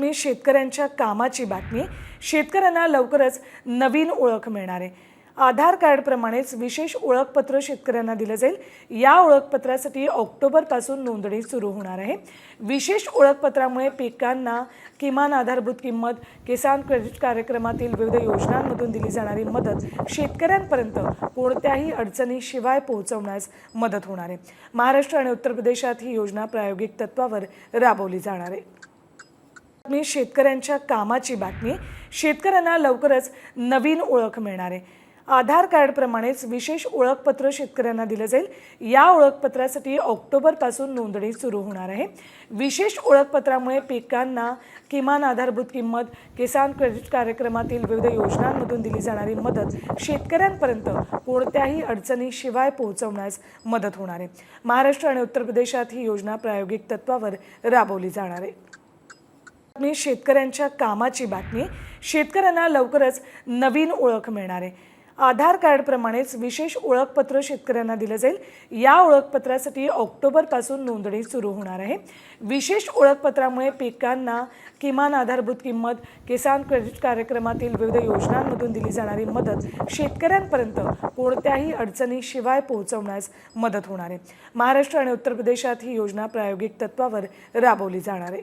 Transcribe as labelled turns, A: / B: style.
A: मी शेतकऱ्यांच्या कामाची बातमी. शेतकऱ्यांना लवकरच नवीन ओळख मिळणार आहे. आधार कार्डप्रमाणेच विशेष ओळखपत्र शेतकऱ्यांना दिलं जाईल. या ओळखपत्रासाठी ऑक्टोबरपासून नोंदणी सुरू होणार आहे. विशेष ओळखपत्रामुळे पिकांना किमान आधारभूत किंमत किसान क्रेडिट कार्यक्रमातील विविध योजनांमधून दिली जाणारी मदत शेतकऱ्यांपर्यंत कोणत्याही अडचणीशिवाय पोहोचवण्यास मदत होणार आहे. महाराष्ट्र आणि उत्तर प्रदेशात ही योजना प्रायोगिक तत्वावर राबवली जाणार आहे. मी शेतकऱ्यांच्या कामाची बातमी. शेतकऱ्यांना लवकरच नवीन ओळख मिळणार आहे. आधार कार्डप्रमाणेच विशेष ओळखपत्र शेतकऱ्यांना दिलं जाईल. या ओळखपत्रासाठी ऑक्टोबरपासून नोंदणी सुरू होणार आहे. विशेष ओळखपत्रामुळे पिकांना किमान आधारभूत किंमत किसान क्रेडिट कार्यक्रमातील विविध योजनांमधून दिली जाणारी मदत शेतकऱ्यांपर्यंत कोणत्याही अडचणीशिवाय पोहोचवण्यास मदत होणार आहे. महाराष्ट्र आणि उत्तर प्रदेशात ही योजना प्रायोगिक तत्वावर राबवली जाणार आहे. मी शेतकऱ्यांच्या कामाची बातमी. शेतकऱ्यांना लवकरच नवीन ओळख मिळणार आहे. आधार कार्डप्रमाणेच विशेष ओळखपत्र शेतकऱ्यांना दिलं जाईल. या ओळखपत्रासाठी ऑक्टोबरपासून नोंदणी सुरू होणार आहे. विशेष ओळखपत्रामुळे पिकांना किमान आधारभूत किंमत किसान क्रेडिट कार्यक्रमातील विविध योजनांमधून दिली जाणारी मदत शेतकऱ्यांपर्यंत कोणत्याही अडचणीशिवाय पोहोचवण्यास मदत होणार आहे. महाराष्ट्र आणि उत्तर प्रदेशात ही योजना प्रायोगिक तत्वावर राबवली जाणार आहे.